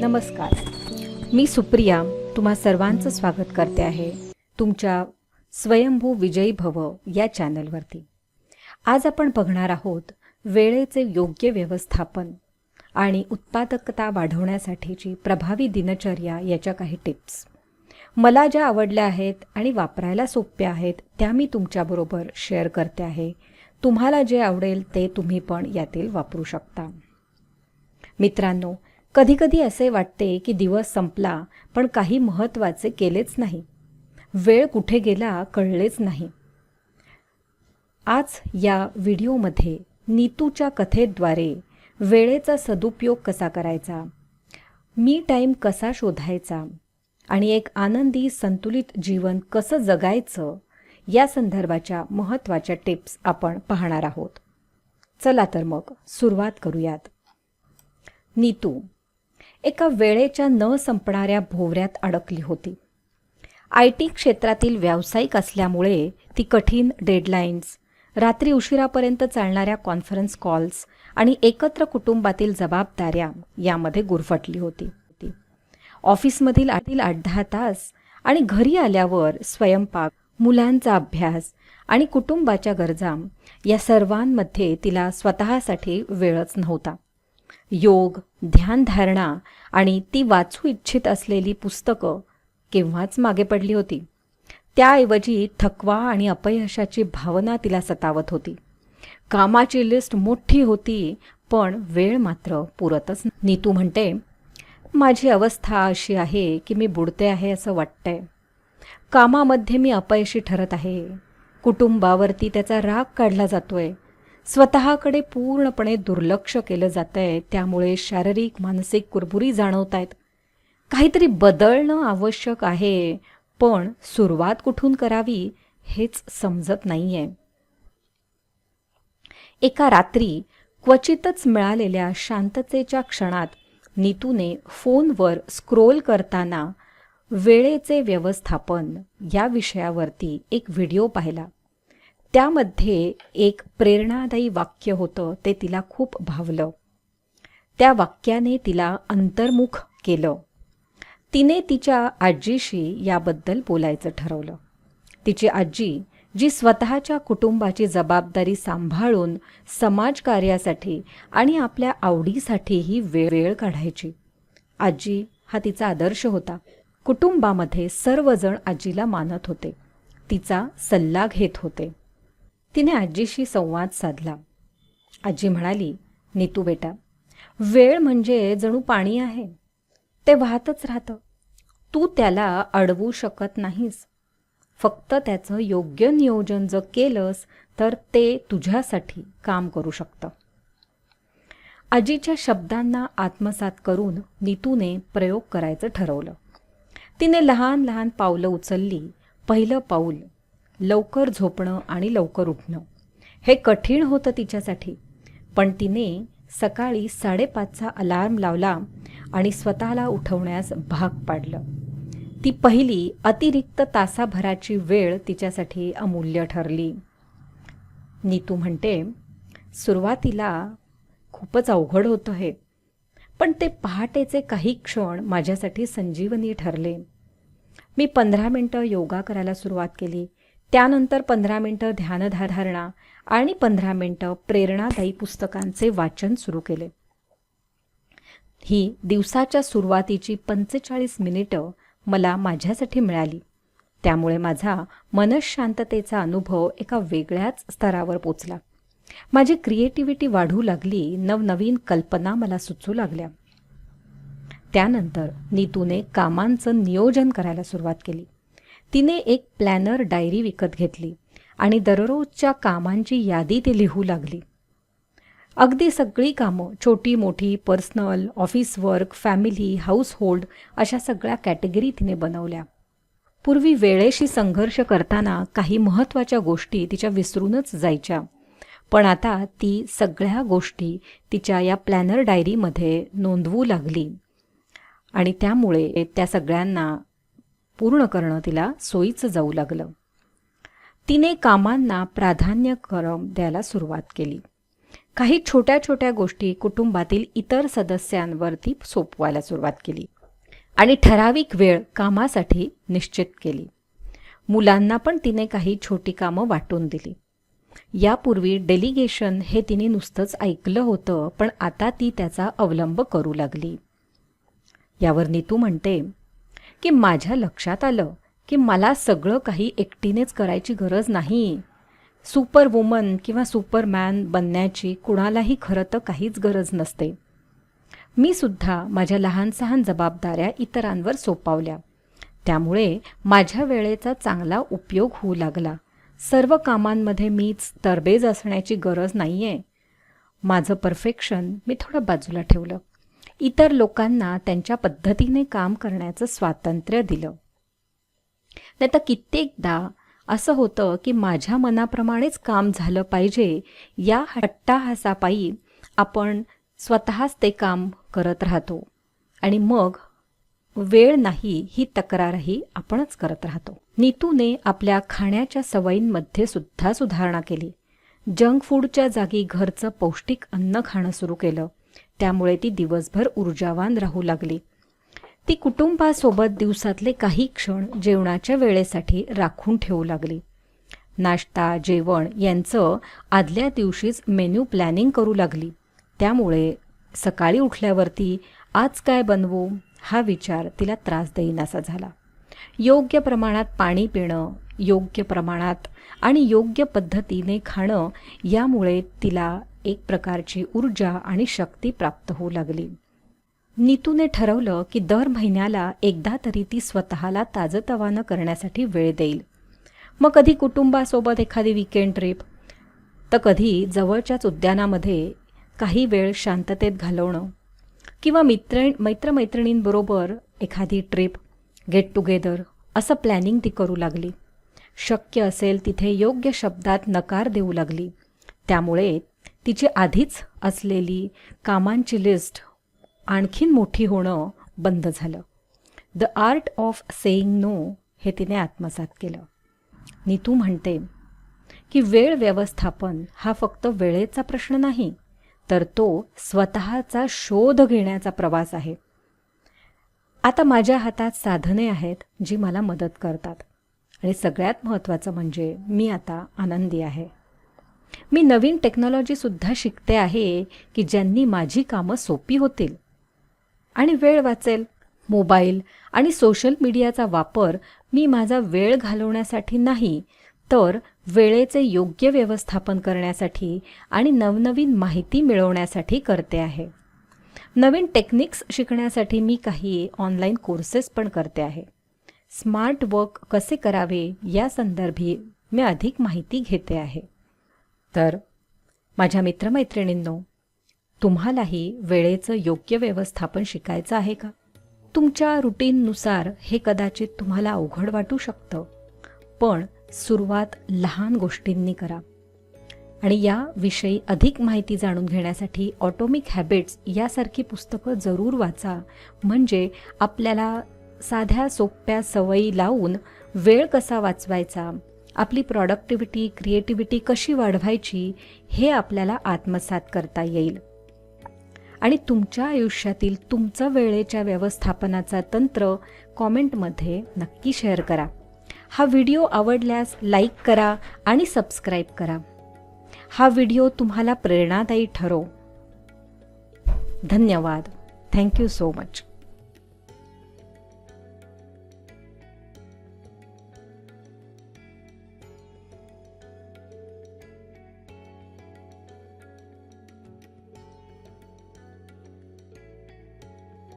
नमस्कार. मी सुप्रिया तुम्हा सर्वांचं स्वागत करते आहे तुमच्या स्वयंभू विजयी भव या चॅनलवरती. आज आपण बघणार आहोत वेळेचे योग्य व्यवस्थापन आणि उत्पादकता वाढवण्यासाठीची प्रभावी दिनचर्या याच्या काही टिप्स. मला ज्या आवडल्या आहेत आणि वापरायला सोप्या आहेत त्या मी तुमच्याबरोबर शेअर करते आहे. तुम्हाला जे आवडेल ते तुम्ही पण यातील वापरू शकता. मित्रांनो कधीकधी असे वाटते की दिवस संपला पण काही महत्त्वाचे केलेच नाही. वेळ कुठे गेला कळलेच नाही. आज या व्हिडिओमध्ये नीतूच्या कथेद्वारे वेळेचा सदुपयोग कसा करायचा? मी टाईम कसा शोधायचा? आणि एक आनंदी संतुलित जीवन कसं जगायचं या संदर्भाच्या महत्त्वाच्या टिप्स आपण पाहणार आहोत. चला तर मग सुरुवात करूयात. नीतू एका वेळेच्या न संपणाऱ्या भोवऱ्यात अडकली होती. आय टी क्षेत्रातील व्यावसायिक असल्यामुळे ती कठीण डेडलाईन्स रात्री उशिरापर्यंत चालणाऱ्या कॉन्फरन्स कॉल्स आणि एकत्र कुटुंबातील जबाबदाऱ्या यामध्ये गुरफटली होती. ऑफिसमधील आतील आठ दहा तास आणि घरी आल्यावर स्वयंपाक मुलांचा अभ्यास आणि कुटुंबाच्या गरजा या सर्वांमध्ये तिला स्वतःसाठी वेळच नव्हता. योग ध्यानधारणा आणि ती वाचू इच्छित असलेली पुस्तकं केव्हाच मागे पडली होती. त्याऐवजी थकवा आणि अपयशाची भावना तिला सतावत होती. कामाची लिस्ट मोठी होती पण वेळ मात्र पुरतच नीतू म्हणते माझी अवस्था अशी आहे की मी बुडते आहे असं वाटतंय. कामामध्ये मी अपयशी ठरत आहे. कुटुंबावरती त्याचा राग काढला जातोय. स्वतःकडे पूर्णपणे दुर्लक्ष केलं जातं आहे त्यामुळे शारीरिक मानसिक कुरबुरी जाणवत आहेत काहीतरी बदलणं आवश्यक आहे. पण सुरुवात कुठून करावी हेच समजत नाही आहे एका रात्री क्वचितच मिळालेल्या शांततेच्या क्षणात नीतूने फोनवर स्क्रोल करताना वेळेचे व्यवस्थापन या विषयावरती एक व्हिडिओ पाहिला. त्यामध्ये एक प्रेरणादायी वाक्य होतं ते तिला खूप भावलं. त्या वाक्याने तिला अंतर्मुख केलं. तिने तिच्या आजीशी याबद्दल बोलायचं ठरवलं. तिची आजी जी स्वतःच्या कुटुंबाची जबाबदारी सांभाळून समाजकार्यासाठी आणि आपल्या आवडीसाठीही वेळ वेळ काढायची. आजी हा तिचा आदर्श होता. कुटुंबामध्ये सर्वजण आजीला मानत होते. तिचा सल्ला घेत होते. तिने आजीशी संवाद साधला. आजी म्हणाली नीतू बेटा वेळ म्हणजे जणू पाणी आहे. ते वाहतच राहतं. तू त्याला अडवू शकत नाहीस. फक्त त्याचं योग्य नियोजन जर केलंस तर ते तुझ्यासाठी काम करू शकतं. आजीच्या शब्दांना आत्मसात करून नीतूने प्रयोग करायचं ठरवलं. तिने लहान लहान पावलं उचलली पहिलं पाऊल लवकर झोपणं आणि लवकर उठणं. हे कठीण होतं तिच्यासाठी पण तिने सकाळी साडेपाचचा अलार्म लावला आणि स्वतःला उठवण्यास भाग पाडलं. ती पहिली अतिरिक्त तासाभराची वेळ तिच्यासाठी अमूल्य ठरली. नीतू म्हणते सुरुवातीला खूपच अवघड होतं हे पण ते पहाटेचे काही क्षण माझ्यासाठी संजीवनी ठरले. मी पंधरा मिनटं योगा करायला सुरुवात केली त्यानंतर पंधरा मिनटं ध्यानधारणा आणि पंधरा मिनटं प्रेरणादायी पुस्तकांचे वाचन सुरू केले. ही दिवसाच्या सुरुवातीची पंचेचाळीस मिनिटं मला माझ्यासाठी मिळाली. त्यामुळे माझा मनशांततेचा अनुभव एका वेगळ्याच स्तरावर पोचला. माझी क्रिएटिव्हिटी वाढू लागली नवनवीन कल्पना मला सुचू लागल्या. त्यानंतर नीतूने कामांचं नियोजन करायला सुरुवात केली. तिने एक प्लॅनर डायरी विकत घेतली आणि दररोजच्या कामांची यादी ती लिहू लागली. अगदी सगळी कामं छोटी मोठी personal office work family household अशा सगळ्या कॅटेगरी तिने बनवल्या. पूर्वी वेळेशी संघर्ष करताना काही महत्त्वाच्या गोष्टी तिच्या विसरूनच जायच्या. पण आता ती सगळ्या गोष्टी तिच्या या प्लॅनर डायरीमध्ये नोंदवू लागली. आणि त्यामुळे त्या सगळ्यांना पूर्ण करणं तिला सोयीचं जाऊ लागलं. तिने कामांना प्राधान्यक्रम द्यायला सुरुवात केली. काही छोट्या छोट्या गोष्टी कुटुंबातील इतर सदस्यांवरती सोपवायला सुरुवात केली आणि ठराविक वेळ कामासाठी निश्चित केली. मुलांना पण तिने काही छोटी कामं वाटून दिली. यापूर्वी डेलिगेशन हे तिने नुसतंच ऐकलं होतं पण आता ती त्याचा अवलंब करू लागली. यावर नीतू म्हणते की माझ्या लक्षात आलं की मला सगळं काही एकटीनेच करायची गरज नाही. सुपर वुमन किंवा सुपरमॅन बनण्याची कुणालाही खरं तर काहीच गरज नसते. मी सुद्धा माझ्या लहान सहान जबाबदाऱ्या इतरांवर सोपावल्या. त्यामुळे माझ्या वेळेचा चांगला उपयोग होऊ लागला. सर्व कामांमध्ये मीच तरबेज असण्याची गरज नाही आहे माझं परफेक्शन मी थोडं बाजूला ठेवलं. इतर लोकांना त्यांच्या पद्धतीने काम करण्याचं स्वातंत्र्य दिलं. नाही तर कित्येकदा असं होतं की माझ्या मनाप्रमाणेच काम झालं पाहिजे या हट्टाहासापायी आपण स्वतःच ते काम करत राहतो. आणि मग वेळ नाही ही तक्रारही आपणच करत राहतो. नीतूने आपल्या खाण्याच्या सवयींमध्ये सुद्धा सुधारणा केली. जंक फूडच्या जागी घरचं पौष्टिक अन्न खाणं सुरू केलं. त्यामुळे ती दिवसभर ऊर्जावान राहू लागली. ती कुटुंबासोबत दिवसातले काही क्षण जेवणाच्या वेळेसाठी राखून ठेवू लागली. नाश्ता जेवण यांचं आदल्या दिवशीच मेन्यू प्लॅनिंग करू लागली. त्यामुळे सकाळी उठल्यावरती आज काय बनवू? हा विचार तिला त्रास देईनासा झाला. योग्य प्रमाणात पाणी पिणं योग्य प्रमाणात आणि योग्य पद्धतीने खाणं यामुळे तिला एक प्रकारची ऊर्जा आणि शक्ती प्राप्त होऊ लागली. नीतूने ठरवलं की दर महिन्याला एकदा तरी ती स्वतःला ताजतवानं करण्यासाठी वेळ देईल. मग कधी कुटुंबासोबत एखादी विकेंड ट्रिप तर कधी जवळच्याच उद्यानामध्ये काही वेळ शांततेत घालवणं किंवा मित्र मैत्रमैत्रिणींबरोबर एखादी ट्रिप गेट टुगेदर असं प्लॅनिंग ती करू लागली. शक्य असेल तिथे योग्य शब्दात नकार देऊ लागली. त्यामुळे तिची आधीच असलेली कामांची लिस्ट आणखीन मोठी होणं बंद झालं. The art of saying no हे तिने आत्मसात केलं. नीतू म्हणते की वेळ व्यवस्थापन हा फक्त वेळेचा प्रश्न नाही तर तो स्वतःचा शोध घेण्याचा प्रवास आहे. आता माझ्या हातात साधने आहेत जी मला मदत करतात. आणि सगळ्यात महत्त्वाचं म्हणजे मी आता आनंदी आहे. मी नवीन टेक्नॉलॉजीसुद्धा शिकते आहे की ज्यांनी माझी कामं सोपी होतील. आणि वेळ वाचेल. मोबाईल आणि सोशल मीडियाचा वापर मी माझा वेळ घालवण्यासाठी नाही तर वेळेचे योग्य व्यवस्थापन करण्यासाठी आणि नवनवीन माहिती मिळवण्यासाठी करते आहे. नवीन टेक्निक्स शिकण्यासाठी मी काही ऑनलाईन कोर्सेस पण करते आहे. स्मार्ट वर्क कसे करावे या संदर्भी मी अधिक माहिती घेते आहे. तर माझ्या मित्रमैत्रिणींनो तुम्हालाही वेळेचं योग्य व्यवस्थापन शिकायचं आहे का? तुमच्या रुटीननुसार हे कदाचित तुम्हाला अवघड वाटू शकतं. पण सुरुवात लहान गोष्टींनी करा. आणि याविषयी अधिक माहिती जाणून घेण्यासाठी ऑटोमिक हॅबिट्स यासारखी पुस्तकं जरूर वाचा. म्हणजे आपल्याला साध्या सोप्या सवयी लावून वेळ कसा वाचवायचा आपली प्रॉडक्टिव्हिटी क्रिएटिव्हिटी कशी वाढवायची हे आपल्याला आत्मसात करता येईल. आणि तुमच्या आयुष्यातील तुमचं वेळेच्या व्यवस्थापनाचा तंत्र कॉमेंटमध्ये नक्की शेअर करा. हा व्हिडिओ आवडल्यास लाईक करा आणि सबस्क्राईब करा. हा व्हिडिओ तुम्हाला प्रेरणादायी ठरो. धन्यवाद. Thank you so much.